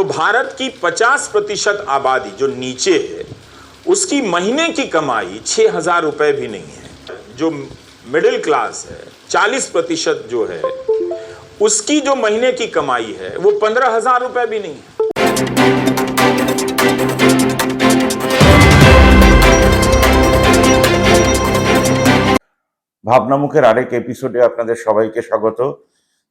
तो भारत की 50 प्रतिशत आबादी जो नीचे है उसकी महीने की कमाई छह हजार रुपए भी नहीं है जो मिडिल क्लास है 40 प्रतिशत जो है उसकी जो महीने की कमाई है वो पंद्रह हजार रुपए भी नहीं है ভাবনামুখের আরেক এপিসোডে আপনাদের সবাইকে স্বাগত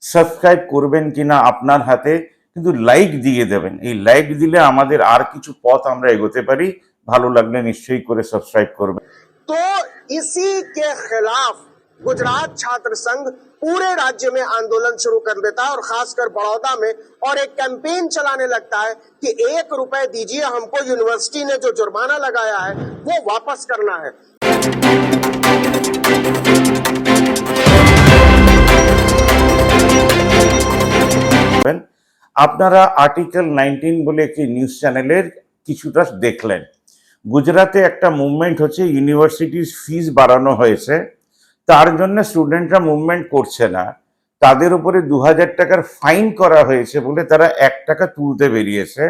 সাবস্ক্রাইব করবেন কিনা আপনার হাতে কিন্তু লাইক দিয়ে দেবেন এই লাইক দিলে আমাদের আর কিছু পথ আমরা এগোতে পারি ভালো লাগলে নিশ্চয়ই করে সাবস্ক্রাইব করবেন तो इसी के खिलाफ गुजरात छात्र संघ पूरे राज्य में आंदोलन शुरू कर देता है और खासकर बड़ौदा में और एक कैंपेन चलाने लगता है कि एक रुपए दीजिए हमको यूनिवर्सिटी ने जो जुर्माना लगाया है वो वापस करना है আপনারা আর্টিকেল নাইনটিন বলে একটি নিউজ চ্যানেলের কিছুটা দেখলেন। গুজরাটে একটা মুভমেন্ট হচ্ছে ইউনিভার্সিটির ফিস বাড়ানো হয়েছে। তার জন্য স্টুডেন্টরা মুভমেন্ট করছে না। তাদের উপরে দু হাজার টাকার ফাইন করা হয়েছে বলে তারা এক টাকা তুলতে বেরিয়েছে।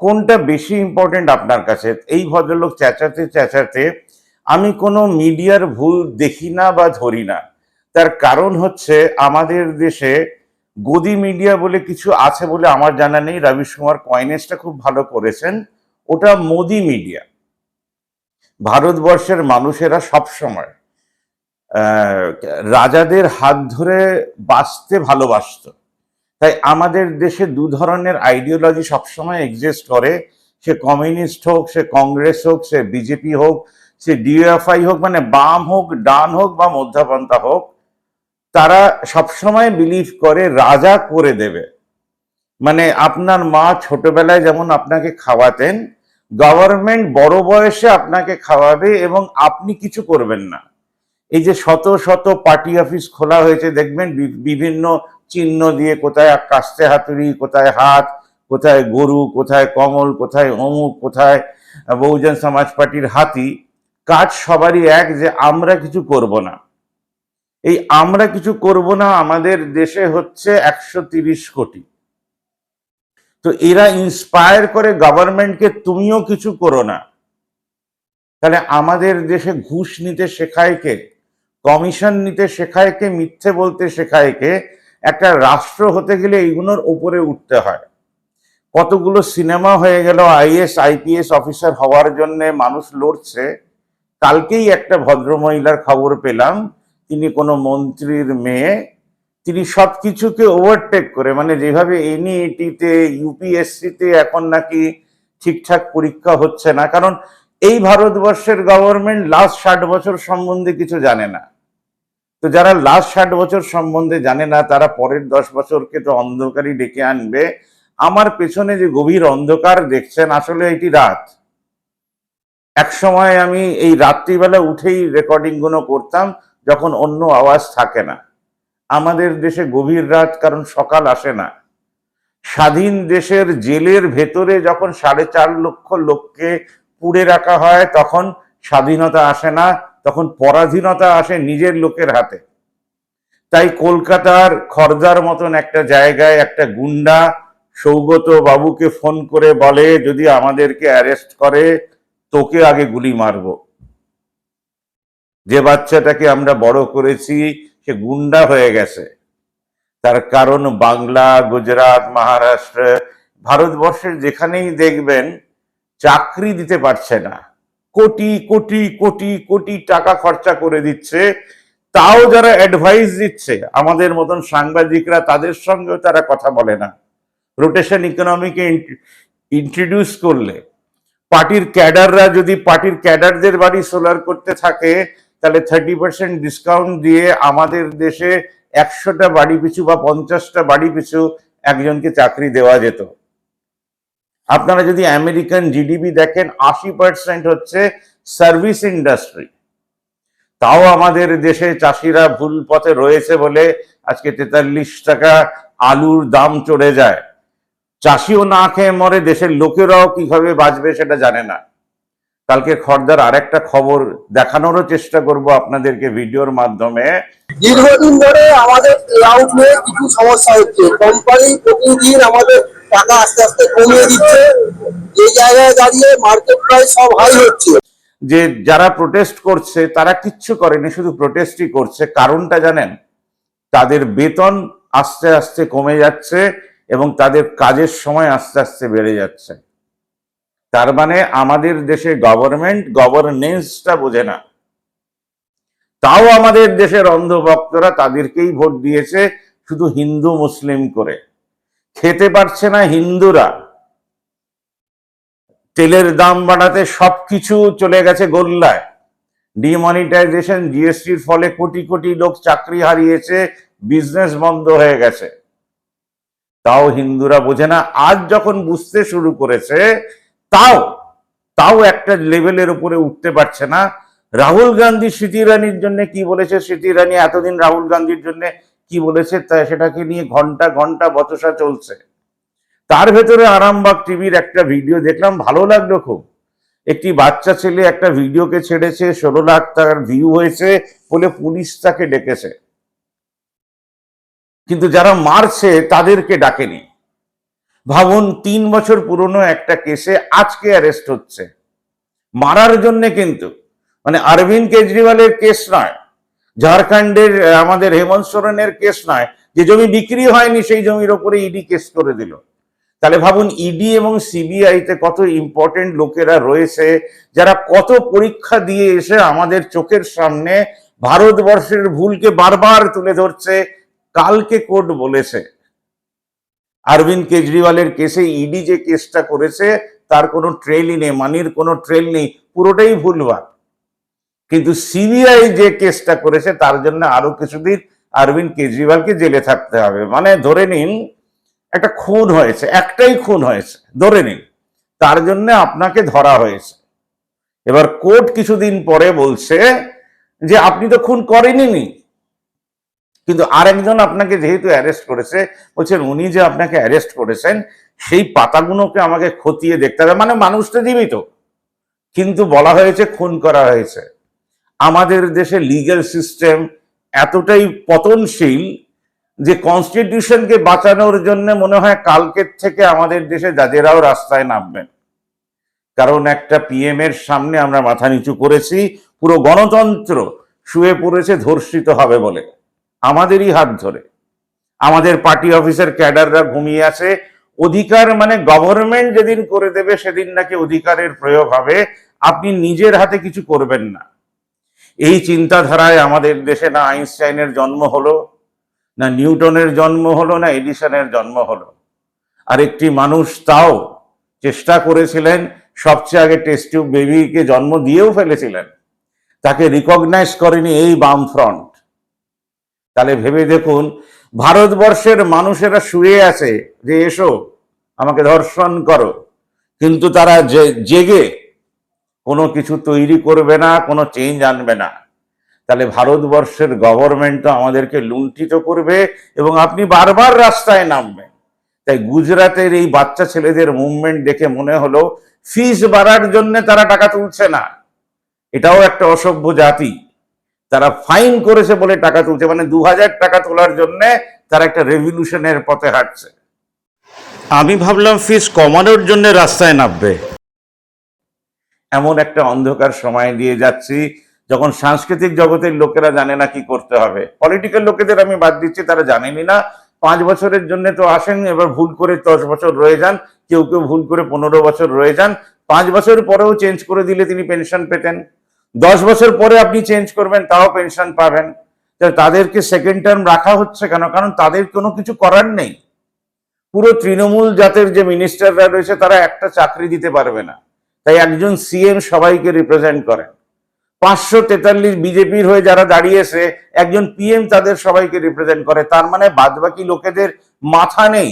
কোনটা বেশি ইম্পর্টেন্ট আপনার কাছে? এই ভদ্রলোক চেঁচাতে চেঁচাতে, আমি কোনো মিডিয়ার ভুল দেখি না বা ধরি না। তার কারণ হচ্ছে, আমাদের দেশে গদি মিডিয়া বলে কিছু আছে বলে আমার জানা নেই। রবিশ কুমার কয়েনেসটা খুব ভালো করেছেন। ওটা মোদি মিডিয়া ভারতবর্ষের মানুষেরা সবসময় রাজাদের হাত ধরে বাঁচতে ভালোবাসতো। তাই আমাদের দেশে দু ধরনের আইডিওলজি সবসময় এক্সিস্ট করে। সে কমিউনিস্ট হোক, সে কংগ্রেস হোক, সে বিজেপি হোক, সে ডিএফআই হোক মানে বাম হোক, ডান হোক বা মধ্যপন্থা হোক। তারা সবসময় বিলিভ করে, রাজা করে দেবে। মানে আপনার মা ছোটবেলায় যেমন আপনাকে খাওয়াতেন গভর্নমেন্ট বড় বয়সে আপনাকে খাওয়াবে এবং আপনি কিছু করবেন না। এই যে শত শত পার্টি অফিস খোলা হয়েছে, দেখবেন বিভিন্ন চিহ্ন দিয়ে কোথায় কাস্তে হাতুড়ি, কোথায় হাত, কোথায় গরু, কোথায় কমল, কোথায় অমুক, কোথায় বহুজন সমাজ পার্টির হাতি। কাজ সবারই এক যে আমরা কিছু করব না। এই আমরা কিছু করব না, আমাদের দেশে হচ্ছে একশো কোটি। তো এরা ইন্সপায়ার করে গভর্নমেন্টকে তুমিও কিছু করো না। তাহলে আমাদের দেশে ঘুষ নিতে শেখায় কে? কমিশন নিতে শেখায় কে? মিথ্যে বলতে শেখায় কে? একটা রাষ্ট্র হতে গেলে এইগুলোর উপরে উঠতে হয়। কতগুলো সিনেমা হয়ে গেল, আইএস, আইপিএস অফিসার হওয়ার জন্য মানুষ লড়ছে। কালকেই একটা ভদ্রমহিলার খবর পেলাম তিনি কোনো মন্ত্রীর মেয়ে, তিনি সব কিছুকে ওভারটেক করে মানে যেভাবে এনইএটিতে ইউপিএসসিতে এখন নাকি ঠিকঠাক পরীক্ষা হচ্ছে না। কারণ এই ভারতবর্ষের গভর্নমেন্ট লাস্ট ষাট বছর সম্বন্ধে কিছু জানে না। তো যারা লাস্ট ষাট বছর সম্বন্ধে জানে না, তারা পরের দশ বছরকে তো অন্ধকারই ডেকে আনবে। আমার পেছনে যে গভীর অন্ধকার দেখছেন, আসলে এটি রাত। এক সময় আমি এই রাত্রিবেলা উঠেই রেকর্ডিংগুলো করতাম। যখন অন্য আওয়াজ থাকে না। আমাদের দেশে গভীর রাত, কারণ সকাল আসে না। স্বাধীন দেশের জেলের ভেতরে যখন সাড়ে চার লক্ষ লোককে পুড়ে রাখা হয়, তখন স্বাধীনতা আসে না, তখন পরাধীনতা আসে নিজের লোকের হাতে। তাই কলকাতার খর্দার মতন একটা জায়গায় একটা গুন্ডা সৌগত বাবুকে ফোন করে বলে, যদি আমাদেরকে অ্যারেস্ট করে, তোকে আগে গুলি মারবো। যে বাচ্চাটাকে আমরা বড় করেছি, সে গুন্ডা হয়ে গেছে। তার কারণ বাংলা, গুজরাট, মহারাষ্ট্র, ভারতবর্ষের যেখানেই দেখবেন, চাকরি দিতে পারছে না। কোটি কোটি কোটি কোটি টাকা খরচা করে দিচ্ছে। তাও যারা অ্যাডভাইস দিচ্ছে, আমাদের মতন সাংবাদিকরা তাদের সঙ্গেও তারা কথা বলে না। রোটেশন ইকোনমিকে ইন্ট্রোডিউস করলে, পার্টির ক্যাডাররা যদি, পার্টির ক্যাডারদের বাড়ি সোলার করতে থাকে তাহলে থার্টি পার্সেন্ট ডিসকাউন্ট দিয়ে আমাদের দেশে একশোটা বাড়ি পিছু বা পঞ্চাশটা বাড়ি পিছু একজনকে চাকরি দেওয়া যেত। আপনারা যদি আমেরিকান জিডিপি দেখেন, আশি পার্সেন্ট হচ্ছে সার্ভিস ইন্ডাস্ট্রি তাও আমাদের দেশে চাষিরা ভুল পথে রয়েছে বলে আজকে তেতাল্লিশ টাকা আলুর দাম চড়ে যায়। চাষিও না খেয়ে মরে, দেশের লোকেরাও কীভাবে বাঁচবে সেটা জানে না। কালকে খর্দার আরেকটা খবর দেখানোরও চেষ্টা করব আপনাদেরকে ভিডিওর মাধ্যমে। দীর্ঘদিন ধরে আমাদের ক্লাউড নিয়ে কিছু সমস্যা হচ্ছে। কোম্পানি প্রতিদিন আমাদের টাকা আস্তে আস্তে কমিয়ে দিচ্ছে। যে জায়গায় দাঁড়িয়ে মার্কেট প্রাইস সব হাই হচ্ছে। যে যারা প্রোটেস্ট করছে তারা কিচ্ছু করেনি শুধু প্রোটেস্টই করছে। কারণটা জানেন? তাদের বেতন আস্তে আস্তে কমে যাচ্ছে এবং তাদের কাজের সময় আস্তে আস্তে বেড়ে যাচ্ছে। তার মানে আমাদের দেশে গভর্নমেন্ট গভর্নেন্সটা বোঝে না। তাও আমাদের দেশের অন্ধভক্তরা তাদেরকেই ভোট দিয়েছে শুধু হিন্দু, মুসলিম করে। খেতে পারছে না হিন্দুরা। তেলের দাম বাড়াতে সবকিছু চলে গেছে গোল্লায়। ডিমনিটাইজেশন জিএসটির ফলে কোটি কোটি লোক চাকরি হারিয়েছে বিজনেস বন্ধ হয়ে গেছে। তাও হিন্দুরা বোঝে না। আজ যখন বুঝতে শুরু করেছে তাও তাও একটা লেভেলের উপরে উঠতে পারছে না। রাহুল গান্ধী স্মৃতি ইরানির জন্য কি বলেছে? স্মৃতি ইরানি এতদিন রাহুল গান্ধীর জন্য কি বলেছে? তা সেটাকে নিয়ে ঘণ্টা ঘণ্টা বচসা চলছে। তার ভেতরে আরামবাগ টিভির একটা ভিডিও দেখলাম, ভালো লাগল খুব। একটি বাচ্চা ছেলে একটা ভিডিওকে ছেড়েছে, ষোলো লাখ টাকার ভিউ হয়েছে বলে পুলিশ তাকে ডেকেছে। কিন্তু যারা মারছে তাদেরকে ডাকেনি। ভাবুন, তিন বছর পুরনো একটা কেসে আজকে অ্যারেস্ট হচ্ছে। মারার জন্য কিন্তু মানে অরবিন্দ কেজরিওয়ালের কেস নয়, ঝাড়খণ্ডের আমাদের হেমন্ত সোরেনের কেস নয়, যে জমি বিক্রি হয়নি সেই জমির ওপরে ইডি কেস করে দিল। তাহলে ভাবুন ইডি এবং সিবিআই তে কত ইম্পর্টেন্ট লোকেরা রয়েছে, যারা কত পরীক্ষা দিয়ে এসে আমাদের চোখের সামনে ভারতবর্ষের ভুলকে বারবার তুলে ধরছে, কালকে কোর্ট বলেছে। অরবিন্দ কেজরিওয়ালের কেসে ইডি যে কেসটা করেছে, তার কোনো ট্রেলই নেই, মানির কোনো ট্রেল নেই, পুরোটাই ভুলবার কিন্তু সিবিআই যে কেসটা করেছে, তার জন্য আরও কিছুদিন অরবিন্দ কেজরিওয়ালকে জেলে থাকতে হবে। মানে ধরে নিন, একটা খুন হয়েছে, একটাই খুন হয়েছে, ধরে নিন। তার জন্য আপনাকে ধরা হয়েছে। এবার কোর্ট কিছুদিন পরে বলছে যে, আপনি তো খুন করেননি কিন্তু আরেকজন আপনাকে যেহেতু অ্যারেস্ট করেছে, বলছেন উনি যে আপনাকে অ্যারেস্ট করেছেন, সেই পাতাগুলোকে আমাকে খতিয়ে দেখতে হবে। মানে মানুষটা জীবিত। কিন্তু বলা হয়েছে, খুন করা হয়েছে। আমাদের দেশে লিগ্যাল সিস্টেম এতটাই পতনশীল যে কনস্টিটিউশনকে বাঁচানোর জন্য মনে হয় কালকের থেকে আমাদের দেশে জাজেরাও রাস্তায় নামবেন। কারণ একটা পিএম এর সামনে আমরা মাথা নিচু করেছি, পুরো গণতন্ত্র শুয়ে পড়েছে, ধর্ষিত হবে বলে। আমাদেরই হাত ধরে। আমাদের পার্টি অফিসের ক্যাডাররা ঘুমিয়ে আছে অধিকার মানে গভর্নমেন্ট যেদিন করে দেবে, সেদিন নাকি অধিকারের প্রয়োগ হবে। আপনি নিজের হাতে কিছু করবেন না। এই চিন্তাধারায় আমাদের দেশে না আইনস্টাইনের জন্ম হলো, না নিউটনের জন্ম হলো, না এডিসনের জন্ম হলো। আর একটি মানুষ তাও চেষ্টা করেছিলেন, সবচেয়ে আগে টেস্ট টিউব বেবিকে জন্ম দিয়েও ফেলেছিলেন। তাকে রিকগনাইজ করেনি এই বাম ফ্রন্ট তাহলে ভেবে দেখুন, ভারতবর্ষের মানুষেরা শুয়ে আছে, যে এসো, আমাকে ধর্ষণ করো। কিন্তু তারা জেগে কোনো কিছু তৈরি করবে না, কোনো চেঞ্জ আনবে না। তাহলে ভারতবর্ষের গভর্নমেন্ট তো আমাদেরকে লুণ্ঠিত করবে এবং আপনি বারবার রাস্তায় নামবেন। তাই গুজরাটের এই বাচ্চা ছেলেদের মুভমেন্ট দেখে মনে হলো ফিস বাড়ার জন্য তারা টাকা তুলছে না। এটাও একটা অসভ্য জাতি। তারা ফাইন করেছে বলে টাকা তুলছে মানে দু হাজার টাকা তোলার জন্য তারা একটা রেভলিউশনের পথে হাঁটছে। আমি ভাবলাম ফিস কমানোর জন্য রাস্তায় নামবে। এমন একটা অন্ধকার সময় দিয়ে যাচ্ছি যখন সাংস্কৃতিক জগতের লোকেরা জানে না কি করতে হবে। পলিটিক্যাল লোকেদের আমি বাদ দিচ্ছি তারা জানেনই না। পাঁচ বছরের জন্য তো আসেন এবার ভুল করে দশ বছর রয়ে যান কেউ কেউ ভুল করে পনেরো বছর রয়ে যান। পাঁচ বছর পরেও চেঞ্জ করে দিলে তিনি পেনশন পেতেন। দশ বছর পরে আপনি চেঞ্জ করবেন, তাও পেনশন পাবেন। তাদেরকে সেকেন্ড টার্ম রাখা হচ্ছে কেন? কারণ তাদের কোনো কিছু করার নেই। পুরো তৃণমূল জাতের যে মিনিস্টাররা রয়েছে, তারা একটা চাকরি দিতে পারবে না। তাই একজন সিএম সবাইকে রিপ্রেজেন্ট করেন। পাঁচশো তেতাল্লিশ বিজেপির হয়ে যারা দাঁড়িয়েছে, একজন পিএম তাদের সবাইকে রিপ্রেজেন্ট করে। তার মানে বাদবাকি লোকেদের মাথা নেই।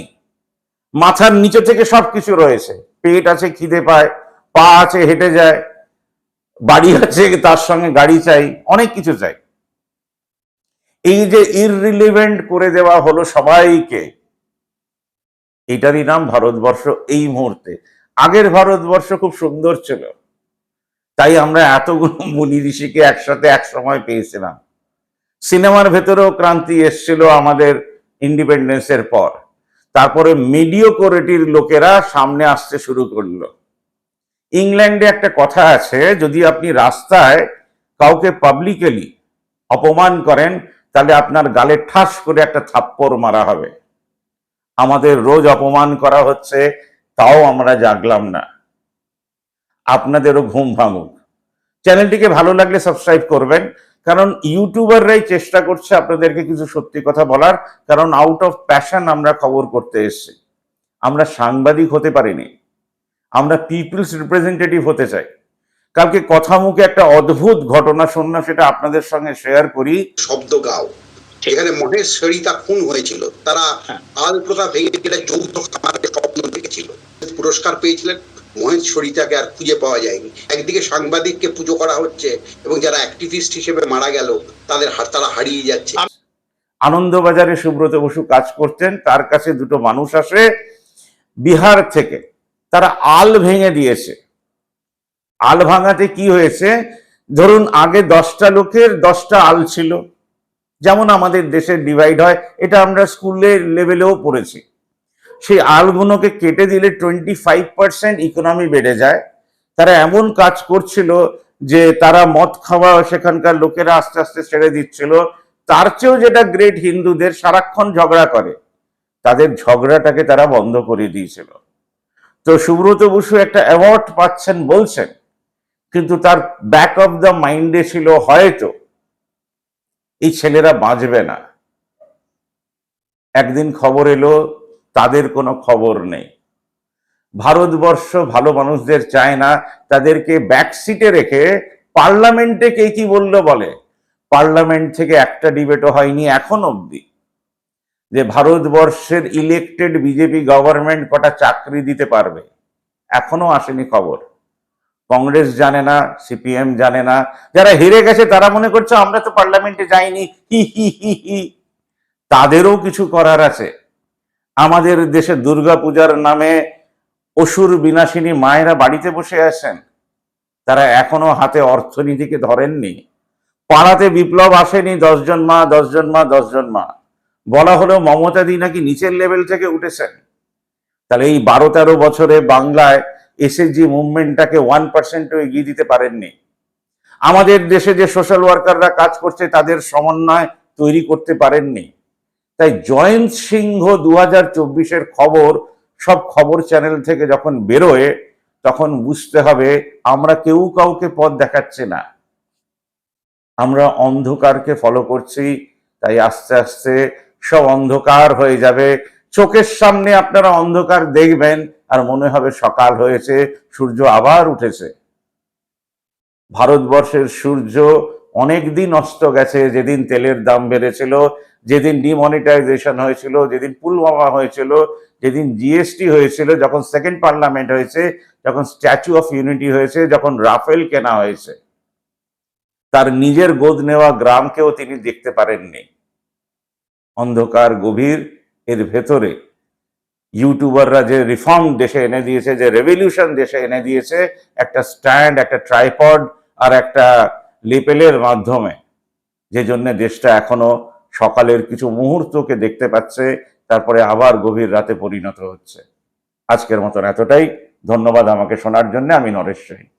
মাথার নিচে থেকে সবকিছু রয়েছে। পেট আছে, খিদে পায়, পা আছে, হেঁটে যায়। বাড়ি আছে, তার সঙ্গে গাড়ি চাই, অনেক কিছু চাই। এই যে ইররিলিভেন্ট করে দেওয়া হলো সবাইকে, এটারই নাম ভারতবর্ষ এই মুহূর্তে। আগের ভারতবর্ষ খুব সুন্দর ছিল, তাই আমরা এতগুলো মুনি ঋষিকে একসাথে এক সময় পেয়েছিলাম। সিনেমার ভেতরেও ক্রান্তি এসছিল আমাদের ইন্ডিপেন্ডেন্সের পর। তারপরে মিডিওকোরিটির লোকেরা সামনে আসতে শুরু করল। ইংল্যান্ডে একটা কথা আছে, যদি আপনি রাস্তায় কাউকে পাবলিকলি অপমান করেন, তাহলে আপনার গালে ঠাস করে একটা থাপ্পড় মারা হবে। আমাদের রোজ অপমান করা হচ্ছে, তাও আমরা জাগলাম না। আপনাদেরও ঘুম ভাঙুক। চ্যানেলটিকে ভালো লাগলে সাবস্ক্রাইব করবেন, কারণ ইউটিউবাররাই চেষ্টা করছে আপনাদেরকে কিছু সত্যি কথা বলার, কারণ আউট অফ প্যাশন আমরা খবর করতে এসেছি। আমরা সাংবাদিক হতে পারিনি। আমরা পিপলস রিপ্রেজেন্টেটিভ হতে চাই। কালকে কথা মুখে একটা অদ্ভুত ঘটনা শুনলাম সেটা আপনাদের সঙ্গে শেয়ার করি। শব্দ গাও। এখানে মহেশ সরিতা খুন হয়েছিল। তারা আল প্রথা ভেঙে এটা যৌথ খামারের স্বপ্ন দেখেছিল। পুরস্কার পেয়েছিলেন। মহেশ সরিতাকে আর খুঁজে পাওয়া যায়নি। একদিকে সাংবাদিককে পুজো করা হচ্ছে এবং যারা অ্যাক্টিভিস্ট হিসেবে মারা গেল তাদের হাত তারা হারিয়ে যাচ্ছে। আনন্দবাজারে সুব্রত বসু কাজ করতেন। তার কাছে দুটো মানুষ আসে। বিহার থেকে তারা আল ভেঙে দিয়েছে। আল ভাঙাতে কি হয়েছে? ধরুন, আগে দশটা লোকের দশটা আল ছিল। যেমন আমাদের দেশের ডিভাইড হয়, এটা আমরা স্কুলের লেভেলেও পড়েছি। সেই আলগুলোকে কেটে দিলে টোয়েন্টি ফাইভ পার্সেন্ট ইকোনমি বেড়ে যায়। তারা এমন কাজ করছিল যে তারা মদ খাওয়া সেখানকার লোকেরা আস্তে আস্তে ছেড়ে দিচ্ছিল। তার চেয়েও যেটা গ্রেট হিন্দুদের সারাক্ষণ ঝগড়া করে, তাদের ঝগড়াটাকে তারা বন্ধ করে দিয়েছিল। তো সুব্রত বসু একটা অ্যাওয়ার্ড পাচ্ছেন বলছেন, কিন্তু তার ব্যাক অফ দ্য মাইন্ডে ছিল হয়তো এই ছেলেরা বাঁচবে না। একদিন খবর এলো, তাদের কোনো খবর নেই। ভারতবর্ষ ভালো মানুষদের চায় না, তাদেরকে ব্যাকসিটে রেখে পার্লামেন্টে কে কি বলল বলে? পার্লামেন্ট থেকে একটা ডিবেটও হয়নি এখন অবধি। যে ভারতবর্ষের ইলেকটেড বিজেপি গভর্নমেন্ট কটা চাকরি দিতে পারবে, এখনও আসেনি খবর। কংগ্রেস জানে না সিপিএম জানে না, যারা হেরে গেছে তারা মনে করছে আমরা তো পার্লামেন্টে যাইনি, হি হি হি হি। তাদেরও কিছু করার আছে। আমাদের দেশে দুর্গা পূজার নামে অসুর বিনাশিনী মায়েরা বাড়িতে বসে আছেন। তারা এখনও হাতে অর্থনীতিকে ধরেননি। পাড়াতে বিপ্লব আসেনি, দশজন মা দশজন মা দশজন মা। বলা হলো মমতা দি নাকি নিচের লেভেল থেকে উঠেছেন। তাহলে এই বারো তেরো বছরে বাংলায় এসএসজি মুভমেন্টটাকে ওয়ান পার্সেন্টও এগিয়ে দিতে পারেননি। আমাদের দেশে যে সোশ্যাল ওয়ার্কাররা কাজ করছে, তাদের সমন্বয় তৈরি করতে পারেননি। তাই জয়ন্ত সিংহ দু হাজার খবর, সব খবর চ্যানেল থেকে যখন বেরোয়, তখন বুঝতে হবে আমরা কেউ কাউকে পথ দেখাচ্ছে না। আমরা অন্ধকারকে ফলো করছি, তাই আস্তে আস্তে সব অন্ধকার হয়ে যাবে। চোখের সামনে আপনারা অন্ধকার দেখবেন, আর মনে হবে সকাল হয়েছে, সূর্য আবার উঠেছে। ভারতবর্ষের সূর্য অনেক দিন অস্ত গেছে, যেদিন তেলের দাম বেড়েছিল, যেদিন ডিমনিটাইজেশন হয়েছিল, যেদিন পুলওয়ামা হয়েছিল, যেদিন জিএসটি হয়েছিল, যখন সেকেন্ড পার্লামেন্ট হয়েছে, যখন স্ট্যাচু অফ ইউনিটি হয়েছে, যখন রাফেল কেনা হয়েছে। তার নিজের গোদ নেওয়া গ্রামকেও তিনি দেখতে পারেননি। অন্ধকার, গভীর, এর ভেতরে ইউটিউবাররা যে রিফর্ম দেশে এনে দিয়েছে, যে রেভলিউশন দেশে এনে দিয়েছে, একটা স্ট্যান্ড, একটা ট্রাইপড আর একটা লেপেলের মাধ্যমে, যে জন্য দেশটা এখনও সকালের কিছু মুহূর্তকে দেখতে পাচ্ছে, তারপরে আবার গভীর রাতে পরিণত হচ্ছে। আজকের মতন এতটাই। ধন্যবাদ আমাকে শোনার জন্য। আমি নরেশ সেন